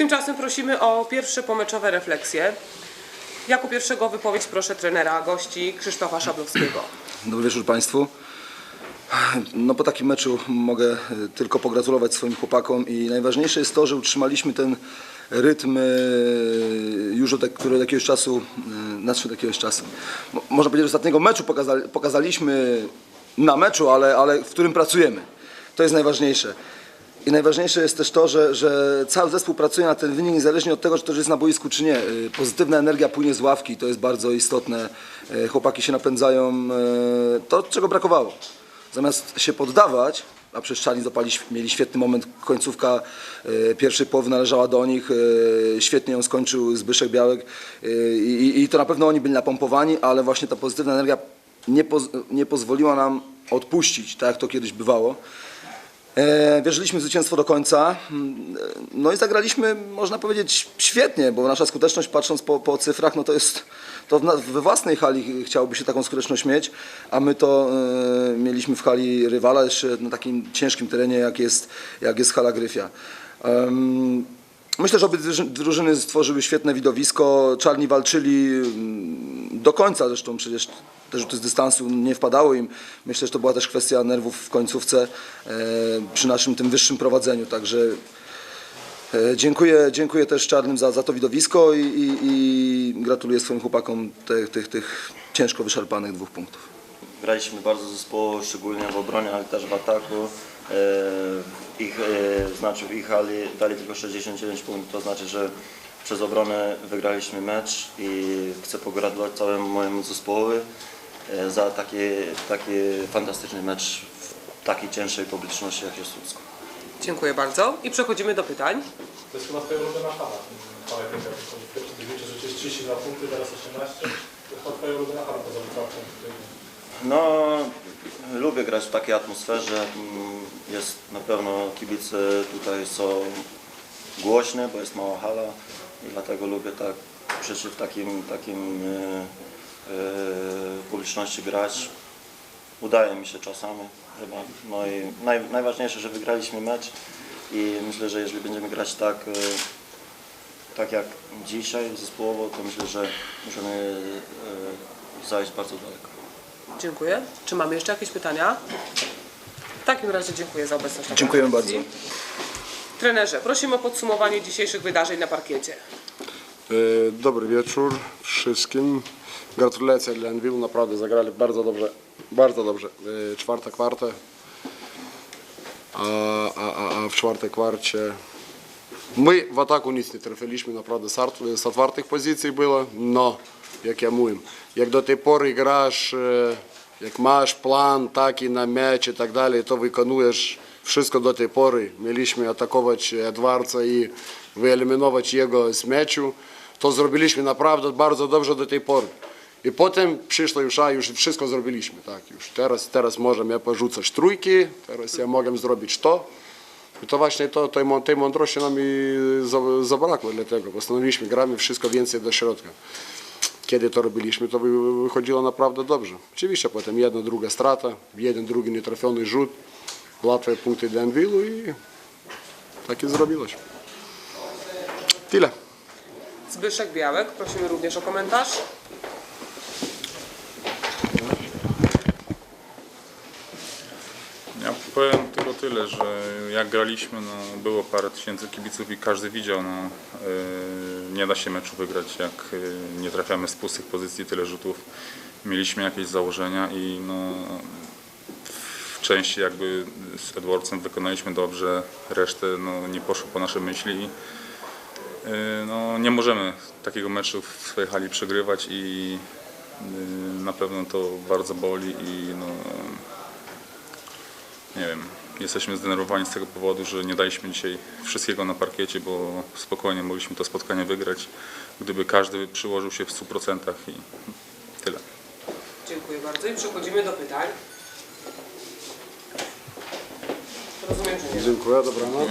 Tymczasem prosimy o pierwsze pomeczowe refleksje. Jako pierwszego wypowiedź proszę trenera gości Krzysztofa Szablowskiego. Dobry wieczór Państwu. No po takim meczu mogę e, tylko pogratulować swoim chłopakom i najważniejsze jest to, że utrzymaliśmy ten rytm e, już od, który od jakiegoś czasu, e, znaczy od jakiegoś czasu, mo- można powiedzieć, że ostatniego meczu pokazali, pokazaliśmy na meczu, ale, ale w którym pracujemy. To jest najważniejsze. I najważniejsze jest też to, że, że cały zespół pracuje na ten wynik niezależnie od tego, czy to jest na boisku, czy nie. Y, Pozytywna energia płynie z ławki, to jest bardzo istotne. Y, Chłopaki się napędzają, y, to czego brakowało. Zamiast się poddawać, a przecież Czarni zapali, mieli świetny moment, końcówka pierwszej połowy należała do nich, świetnie ją skończył Zbyszek Białek i, i to na pewno oni byli napompowani, ale właśnie ta pozytywna energia nie, poz, nie pozwoliła nam odpuścić, tak jak to kiedyś bywało. E, wierzyliśmy w zwycięstwo do końca. Mm, e, No i zagraliśmy, można powiedzieć, świetnie, bo nasza skuteczność, patrząc po, po cyfrach, no to jest. To we własnej hali chciałoby się taką skuteczność mieć, a my to e, mieliśmy w hali rywala, jeszcze na takim ciężkim terenie, jak jest, jak jest hala Gryfia. Em, Myślę, że obie druży- drużyny stworzyły świetne widowisko. Czarni walczyli mm, do końca, zresztą przecież te rzuty z dystansu nie wpadały im. Myślę, że to była też kwestia nerwów w końcówce e, przy naszym tym wyższym prowadzeniu. Także e, dziękuję, dziękuję też Czarnym za, za to widowisko i, i, i gratuluję swoim chłopakom tych, tych, tych ciężko wyszarpanych dwóch punktów. Graliśmy bardzo zespołowo, szczególnie w obronie, ale też w ataku. E, Ich, znaczy w ich hali dali tylko 69 punktów, to znaczy, że przez obronę wygraliśmy mecz i chcę pogratulować całemu mojemu zespołowi za taki, taki fantastyczny mecz w takiej cięższej publiczności jak jest Słupsko. Dziękuję bardzo i przechodzimy do pytań. To jest chyba twoja ulubiona hala. Hala Gryfia. Wtedy wiecie, że to jest 32 punkty, teraz 18. To jest chyba twoja ulubiona hala poza wyprawką. No, lubię grać w takiej atmosferze. Mm, Jest na pewno kibice tutaj są głośne, bo jest mała hala i dlatego lubię tak przecież w takim, takim e, e, publiczności grać. Udaje mi się czasami chyba. No i naj, najważniejsze, że wygraliśmy mecz i myślę, że jeżeli będziemy grać tak, e, tak jak dzisiaj zespołowo, to myślę, że możemy e, zajść bardzo daleko. Dziękuję. Czy mamy jeszcze jakieś pytania? W takim razie dziękuję za obecność. Dziękujemy konferencji. Trenerze, prosimy o podsumowanie dzisiejszych wydarzeń na parkiecie. E, Dobry wieczór wszystkim. Gratulacje Anwilu, naprawdę zagrali bardzo dobrze, bardzo dobrze. E, Czwarta kwarta, a, a, a, a w czwartej kwarcie my w ataku nic nie trafiliśmy, naprawdę z, z otwartych pozycji było, no, jak ja mówię, jak do tej pory grasz, e, jak masz plan taki na mecz i tak dalej, to wykonujesz wszystko do tej pory. Mieliśmy atakować Edwardsa i wyeliminować jego z meczu, to zrobiliśmy naprawdę bardzo dobrze do tej pory. I potem przyszła już, a już wszystko zrobiliśmy, tak, już teraz, teraz możemy porzucać trójki, teraz ja mogę zrobić to. I to właśnie to, tej, tej mądrości nam i za- zabrakło dlatego. Postanowiliśmy, gramy wszystko więcej do środka. Kiedy to robiliśmy, to wy- wychodziło naprawdę dobrze. Oczywiście potem jedna, druga strata, jeden, drugi nietrafiony rzut, łatwe punkty dla Anwilu i tak i zrobiłeś. Tyle. Zbyszek Białek, prosimy również o komentarz. Ja powiem tylko tyle, że jak graliśmy, no, było parę tysięcy kibiców i każdy widział, no, yy, nie da się meczu wygrać, jak yy, nie trafiamy z pustych pozycji tyle rzutów. Mieliśmy jakieś założenia i no, w części jakby z Edwardsem wykonaliśmy dobrze, resztę no, nie poszło po nasze myśli. I, no, nie możemy takiego meczu w swojej hali przegrywać i yy, na pewno to bardzo boli i no, nie wiem, jesteśmy zdenerwowani z tego powodu, że nie daliśmy dzisiaj wszystkiego na parkiecie, bo spokojnie mogliśmy to spotkanie wygrać, gdyby każdy przyłożył się w 100% i tyle. Dziękuję bardzo i przechodzimy do pytań. Rozumiem, że nie. Dziękuję, dobranoc.